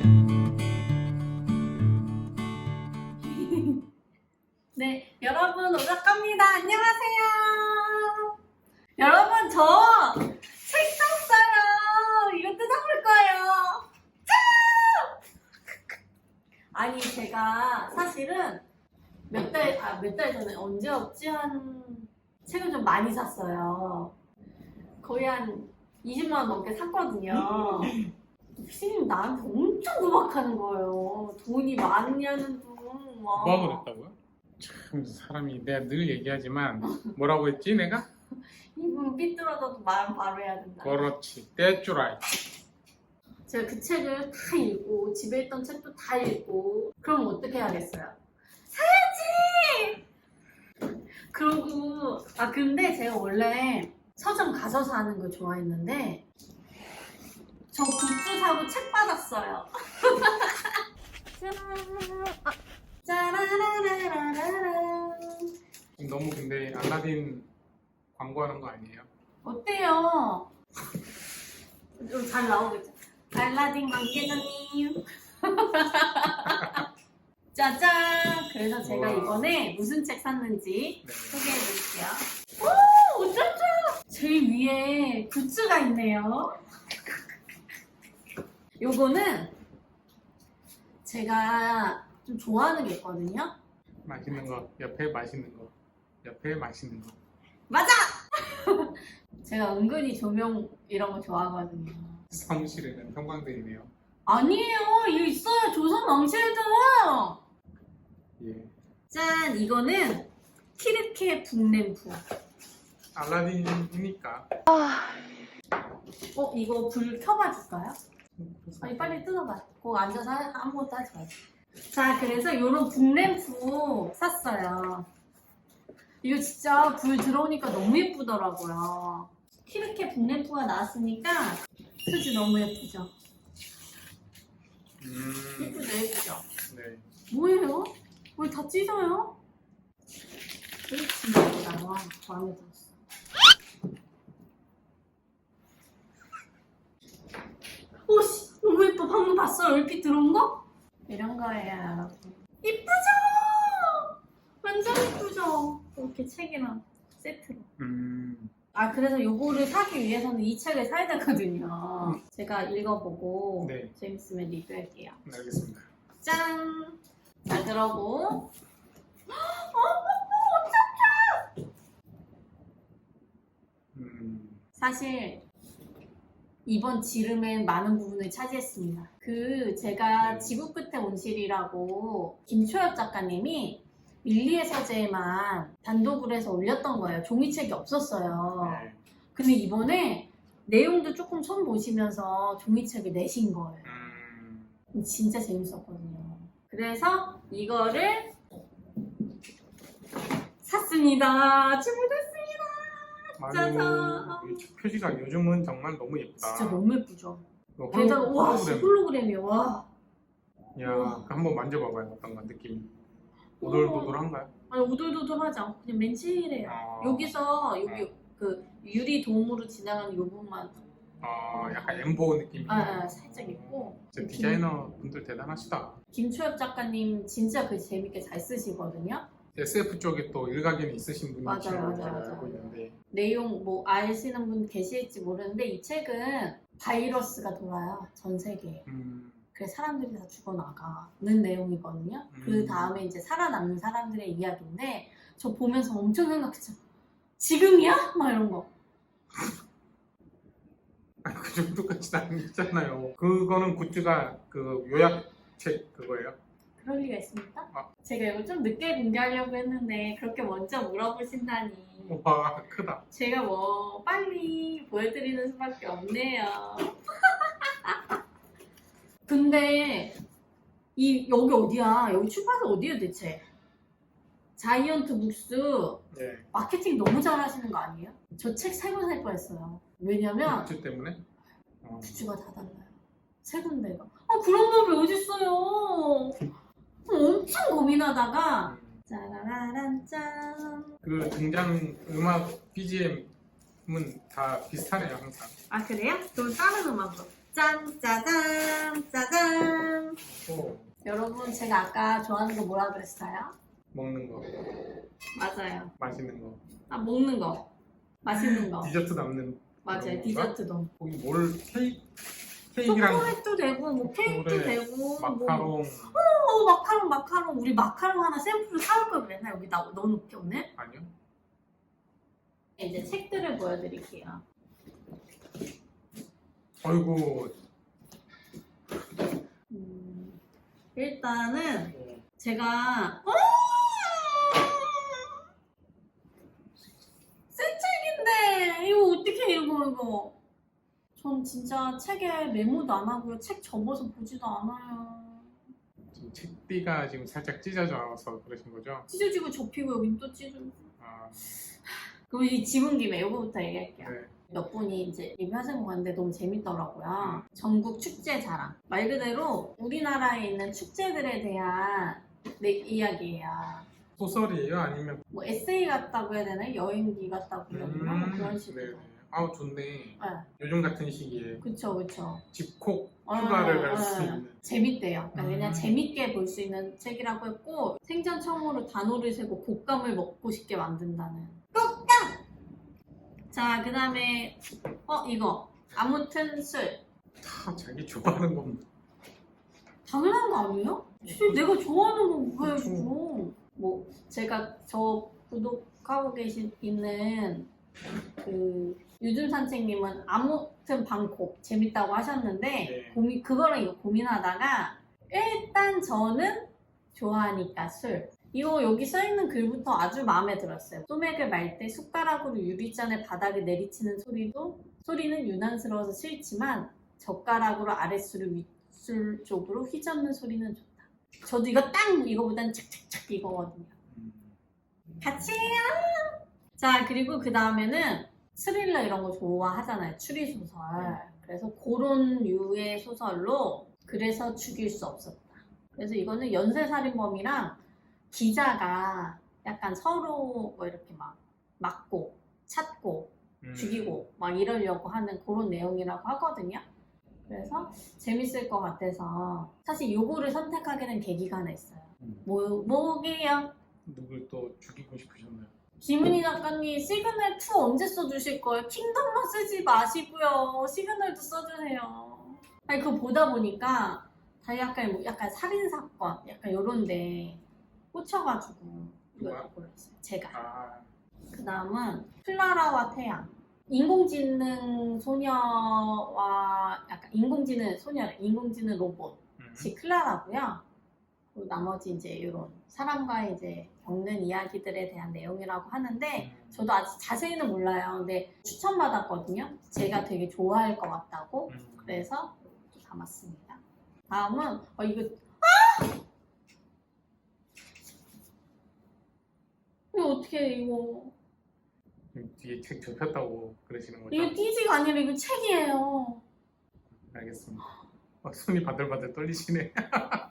네, 여러분 오작갑니다. 안녕하세요. 여러분 저 책 샀어요. 이거 뜯어볼 거예요. 짠! 아니 제가 사실은 몇 달, 아, 몇 달 전에 언제였지? 한 책을 좀 많이 샀어요. 거의 한 20만 원 넘게 샀거든요. 피디님 나한테 엄청 구박하는 거예요. 돈이 많냐는 둥. 막. 뭐가 그랬다고요? 참 사람이 내가 늘 얘기하지만 뭐라고 했지 내가? 이분 삐뚤어져도 말 바로 해야 된다. 그렇지 That's right 제가 그 책을 다 읽고 집에 있던 책도 다 읽고 그럼 어떻게 하겠어요? 사야지! 그러고 아 근데 제가 원래 서점 가서 사는 걸 좋아했는데 저 굿즈 사고 책 받았어요. 아, 짜라라라라라라 너무 근데 알라딘 광고하는 거 아니에요? 어때요? 좀 잘 나오겠죠? 알라딘 관계자님. 짜잔! 그래서 제가 우와. 이번에 무슨 책 샀는지 네. 소개해 드릴게요. 오! 어쩌죠? 제일 위에 굿즈가 있네요. 요거는 제가 좀 좋아하는 게 있거든요. 맛있는 거 옆에 맛있는 거 옆에 맛있는 거 맞아! 제가 은근히 조명 이런 거 좋아하거든요. 사무실에는 형광등이네요 아니에요. 이거 있어요. 조선 왕실도. 예 짠! 이거는 키르케 북램프. 알라딘이니까 어, 이거 불 켜봐 줄까요? 아니, 빨리 뜯어봐. 거기 앉아서 하- 아무것도 하지 말고. 자, 그래서 이런 북램프 샀어요. 이거 진짜 불 들어오니까 너무 예쁘더라고요. 키르케 북램프가 나왔으니까 수지 너무 예쁘죠? 음, 예쁘죠, 예쁘죠? 네. 뭐예요? 왜 다 찢어요? 진짜 예쁘다. 와, 마음에 들었어. 오씨, 너무 예뻐. 방금 봤어? 얼핏 들어온 거? 이런 거예요, 여러분. 이쁘죠? 완전 이쁘죠? 이렇게 책이랑 세트로. 음, 아, 그래서 요거를 사기 위해서는 이 책을 사야 되거든요. 제가 읽어보고 네. 재밌으면 리뷰할게요. 네, 알겠습니다 짠! 자, 그러고 음, 사실 이번 지름엔 많은 부분을 차지했습니다. 그 제가 네. 지구 끝에 온실이라고 김초엽 작가님이 밀리의 서재에만 단독으로 해서 올렸던 거예요. 종이책이 없었어요. 네. 근데 이번에 내용도 조금 처음 보시면서 종이책을 내신 거예요. 음, 진짜 재밌었거든요. 그래서 이거를 샀습니다. 주문했습니다. 짜잔. 아유, 이 표지가 요즘은 정말 너무 예쁘다 진짜 너무 예쁘죠. 이거 홀로- 게다가 와 홀로그램. 홀로그램이야 와. 야, 우와. 그 한번 만져봐봐요. 어떤가 느낌이. 오돌오돌한가요? 아니 오돌도돌하지 않고 그냥 맨칠해요. 아. 여기서 여기 그 유리 도움으로 지나가는 요 부분만 어, 약간 엠보 느낌이. 아, 아, 살짝 있고 진짜 디자이너 분들 대단하시다. 김초엽 작가님 진짜 글 재밌게 잘 쓰시거든요. SF 쪽에 또 일가견이 있으신 분이 맞아요, 제가 맞아요, 맞아요. 알고 있는데. 내용 뭐 아시는 분 계실지 모르는데 이 책은 바이러스가 돌아요 전 세계에. 음, 그래서 사람들이 다 죽어나가는 내용이거든요. 그 음. 다음에 이제 살아남는 사람들의 이야기인데 저 보면서 엄청 생각했죠. 지금이야? 막 이런 거. 아, 그 정도까지는 아니잖아요. 그거는 굿즈가 그 요약책 그거예요. 그럴 리가 있습니까? 아. 제가 이거 좀 늦게 공개하려고 했는데 그렇게 먼저 물어보신다니 와, 크다. 제가 뭐 빨리 보여드리는 수밖에 없네요. 근데 이 여기 어디야? 여기 출판사 어디야 대체? 자이언트 북스 네. 마케팅 너무 잘하시는 거 아니에요? 저 책 세 권 살 뻔했어요. 왜냐면 굿즈 때문에. 어, 굿즈가 다 달라요. 세 군데가. 아 그런 법이 어딨어요? 엄청 고민하다가 음. 짜라라란 짠. 그 등장 음악 BGM은 다 비슷하네요, 항상. 아 그래요? 그럼 다른 음악으로. 짠 짜잔 짜잔 여러분 제가 아까 좋아하는 거 뭐라 그랬어요? 먹는 거, 맞아요. 마시는 거, 아 먹는 거, 맛있는 거. 디저트 남는 맞아요. 디저트도. 거기 뭘 케이크 케이크랑 초콜릿도 되고 뭐 케이크도 초콜릿, 되고 뭐. 마카롱. 어, 마카롱 마카롱. 우리 마카롱 하나 샘플을 사올 걸 그랬나 여기 나 넣어놓게 오늘? 아니요? 이제 책들을 보여드릴게요. 아이고. 음, 일단은 어, 제가 어! 새 책인데! 이거 어떻게 읽어 이거 전 진짜 책에 메모도 안 하고요 책 접어서 보지도 않아요 지금 책비가 지금 살짝 찢어져서 그러신 거죠? 찢어지고 접히고 여긴 또 찢어지고 아, 그럼 이 지문 김에 이거부터 얘기할게요 네. 몇 분이 이제 리뷰하신 거 봤는데 너무 음. 재밌더라고요. 전국 축제 자랑. 말 그대로 우리나라에 있는 축제들에 대한 내 이야기예요. 소설이에요? 아니면 뭐 에세이 같다고 해야 되나? 여행기 같다고 해야 되나? 뭐 그런 식으로. 네. 아우 좋네. 네. 요즘 같은 시기에 그쵸, 그쵸. 집콕 어, 휴가를 갈 어, 수 어. 있는. 재밌대요. 그러니까 그냥 음. 재밌게 볼 수 있는 책이라고 했고, 생전 처음으로 단어를 세고 곶감을 먹고 싶게 만든다는. 곶감! 자, 그 다음에, 어, 이거. 아무튼 술. 다 자기 좋아하는 건 당연한 거 아니에요? 술 내가 좋아하는 거 먹어야지 그쵸. 뭐. 뭐 제가 저 구독하고 계신 있는 그 요즘 산책님은 아무튼 방콕 재밌다고 하셨는데 네. 고민 그거랑 이거 고민하다가 일단 저는 좋아하니까 술. 이거 여기 써있는 글부터 아주 마음에 들었어요. 소맥을 말 때 숟가락으로 유리잔의 바닥에 내리치는 소리도 소리는 유난스러워서 싫지만 젓가락으로 아랫술을 윗술 쪽으로 휘젓는 소리는 좋다. 저도 이거 딱 이거보단 착착착 이거거든요. 음, 같이 해요. 자 그리고 그 다음에는 스릴러 이런 거 좋아하잖아요. 추리 소설. 그래서 그런 류의 소설로 그래서 죽일 수 없었다. 그래서 이거는 연쇄살인범이랑 기자가 약간 서로 뭐 이렇게 막 맞고 찾고 음. 죽이고 막 이러려고 하는 그런 내용이라고 하거든요. 그래서 재밌을 것 같아서 사실 요거를 선택하게 된 계기가 하나 있어요. 음. 뭐, 뭐게요? 누굴 또 죽이고 싶으셨나요? 김은희 작가님 시그널 2 언제 써주실 거예요? 킹덤만 쓰지 마시고요. 시그널도 써주세요. 아니 그거 보다 보니까 다 약간 뭐 약간 살인 사건 약간 요런데 꽂혀가지고 누가? 골랐어요. 제가. 아, 그 다음은 클라라와 태양. 인공지능 소녀와 약간 인공지능 소녀, 인공지능 로봇. 음. 지 클라라고요. 그리고 나머지 이제 이런 사람과의 이제 겪는 이야기들에 대한 내용이라고 하는데 음. 저도 아직 자세히는 몰라요. 근데 추천받았거든요. 제가 되게 좋아할 것 같다고. 음. 그래서 또 담았습니다. 다음은 어 이거 아! 이거 어떻게 이거 지금 뒤에 책 접혔다고 그러시는 거죠? 이거 띠지가 아니라 이거 책이에요. 알겠습니다. 어, 손이 바들바들 떨리시네.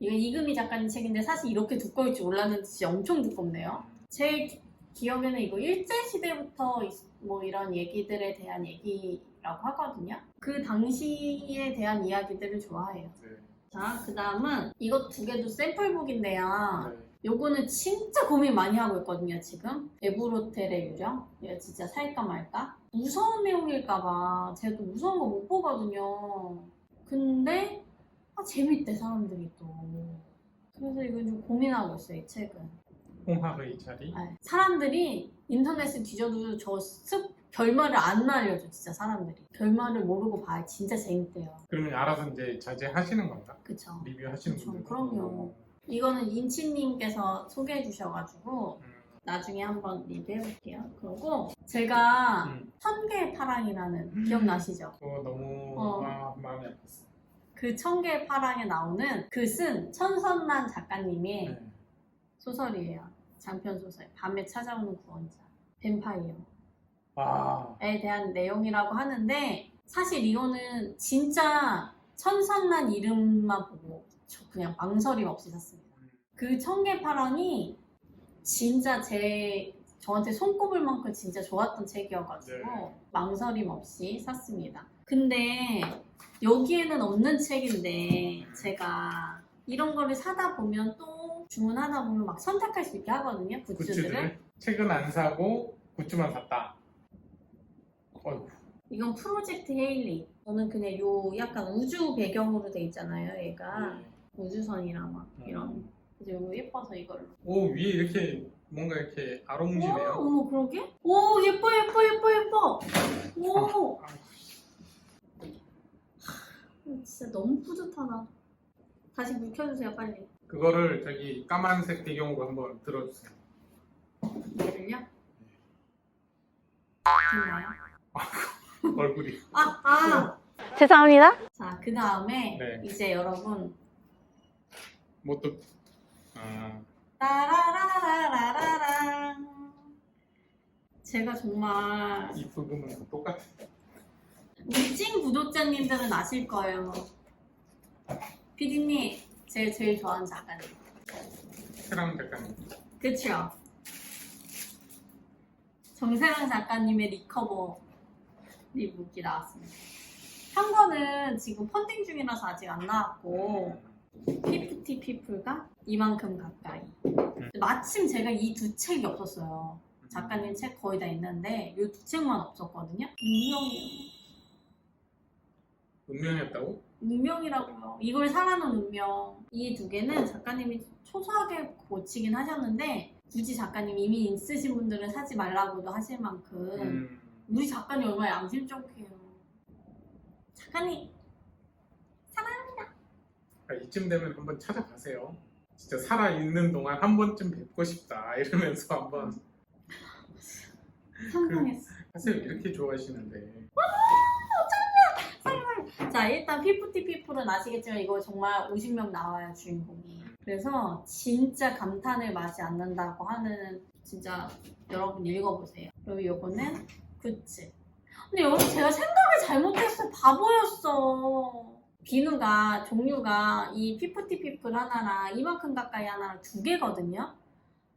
이거 이금희 작가님 책인데 사실 이렇게 두꺼울 줄 몰랐는데 진짜 엄청 두껍네요. 제 기- 기억에는 이거 일제 시대부터 있- 뭐 이런 얘기들에 대한 얘기라고 하거든요. 그 당시에 대한 이야기들을 좋아해요. 네. 자, 그 다음은 이것 두 개도 샘플북인데요. 네. 요거는 진짜 고민 많이 하고 있거든요, 지금. 에브로텔의 유령. 이거 진짜 살까 말까? 무서운 내용일까봐. 제가 또 무서운 거 못 보거든요. 근데, 아, 재밌대, 사람들이 또. 그래서 이거 좀 고민하고 있어요, 이 책은. 홍학의 자리. 네. 사람들이 인터넷을 뒤져도 저 습, 결말을 안 알려줘, 진짜 사람들이. 결말을 모르고 봐야 진짜 재밌대요. 그러면 알아서 이제 자제하시는 건가? 그쵸. 리뷰하시는 분들. 그럼요. 이거는 인치님께서 소개해 주셔가지고, 음. 나중에 한번 리뷰해볼게요. 그리고 제가 음. 천개의 파랑이라는 음. 기억나시죠? 그거 너무 어. 아, 마음이 아팠어. 그 천개의 파랑에 나오는 그 쓴 천선란 작가님의 네. 소설이에요. 장편 소설. 밤에 찾아오는 구원자. 뱀파이어에 아, 대한 내용이라고 하는데 사실 이거는 진짜 천선란 이름만 보고 저 그냥 망설임 없이 샀습니다. 그 청개파랑이 진짜 제 저한테 손꼽을 만큼 진짜 좋았던 책이어가지고 네. 망설임 없이 샀습니다. 근데 여기에는 없는 책인데 제가 이런 거를 사다 보면 또 주문하다 보면 막 선택할 수 있게 하거든요 굿즈들을 굿즈들 책은 안 사고 굿즈만 샀다. 어휴, 이건 프로젝트 헤일리 저는 그냥 요 약간 우주 배경으로 돼 있잖아요 얘가 네. 우주선이랑 막 음. 이런 그래서 이거 예뻐서 이걸로 오 위에 이렇게 뭔가 이렇게 와, 아롱지네요. 어머 그러게? 오 예뻐 예뻐 예뻐 예뻐 오 아, 진짜 너무 뿌듯하다 다시 물 켜주세요 빨리 그거를 저기 까만색 배경으로 한번 들어주세요. 얘를요? 됐나요? 얼굴이. 아, 아. 죄송합니다. 자, 그 다음에 네. 이제 여러분 뭐 또. 아, 따라라라라라랑 제가 정말 이 부분은 똑같아. 우리 찐 구독자님들은 아실 거예요. 피디님, 제가 제일 좋아하는 작가님. 사랑 작가님. 그쵸? 정세랑 작가님의 리커버 리북이 나왔습니다. 한 거는 지금 펀딩 중이라서 아직 안 나왔고 피프티 피플과 이만큼 가까이. 마침 제가 이 두 책이 없었어요. 작가님 책 거의 다 있는데 이 두 책만 없었거든요. 운명이에요. 운명이었다고? 운명이라고요. 이걸 사라는 운명. 이 두 개는 작가님이 초소하게 고치긴 하셨는데 굳이 작가님 이미 있으신 분들은 사지 말라고도 하실 만큼 음, 우리 작가님 얼마나 양심적이에요. 작가님 그러니까 이쯤 되면 한번 찾아가세요. 진짜 살아 있는 동안 한 번쯤 뵙고 싶다 이러면서 한번 상상했어. 사실 이렇게 좋아하시는데 자 일단 피프티 피플은 아시겠지만 이거 정말 50명 나와요 주인공이. 그래서 진짜 감탄을 마지 않는다고 하는 진짜 여러분 읽어보세요. 그리고 요거는 굿즈. 근데 여러분 제가 생각을 잘못했어 바보였어. 비누가 종류가 이 피프티 피플 하나랑 이만큼 가까이 하나랑 두 개거든요.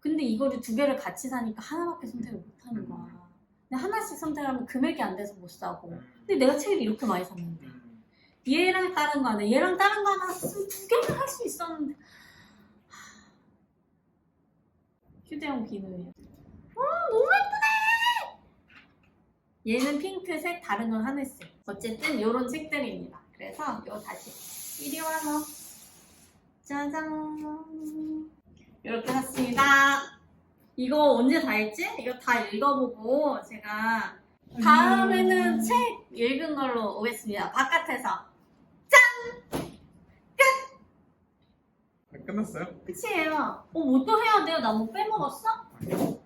근데 이거를 두 개를 같이 사니까 하나밖에 선택을 못 하는 거야. 근데 하나씩 선택하면 금액이 안 돼서 못 사고. 음, 근데 내가 책을 이렇게 많이 샀는데. 음, 얘랑 다른 거 하나, 얘랑 다른 거 하나 쓰면 두 개를 할 수 있었는데. 하... 휴대용 비누예요. 와, 너무 예쁘네! 얘는 핑크색, 다른 건 하늘색. 어쨌든 이런 책들입니다. 그래서 이거 다시 이리 와서 짜잔 이렇게 샀습니다. 이거 언제 다 했지? 이거 다 읽어보고 제가 다음에는 책 읽은 걸로 오겠습니다. 바깥에서. 아, 끝났어요? 끝이에요. 어, 뭐 또 해야 돼요? 나 뭐 빼먹었어? 아니요.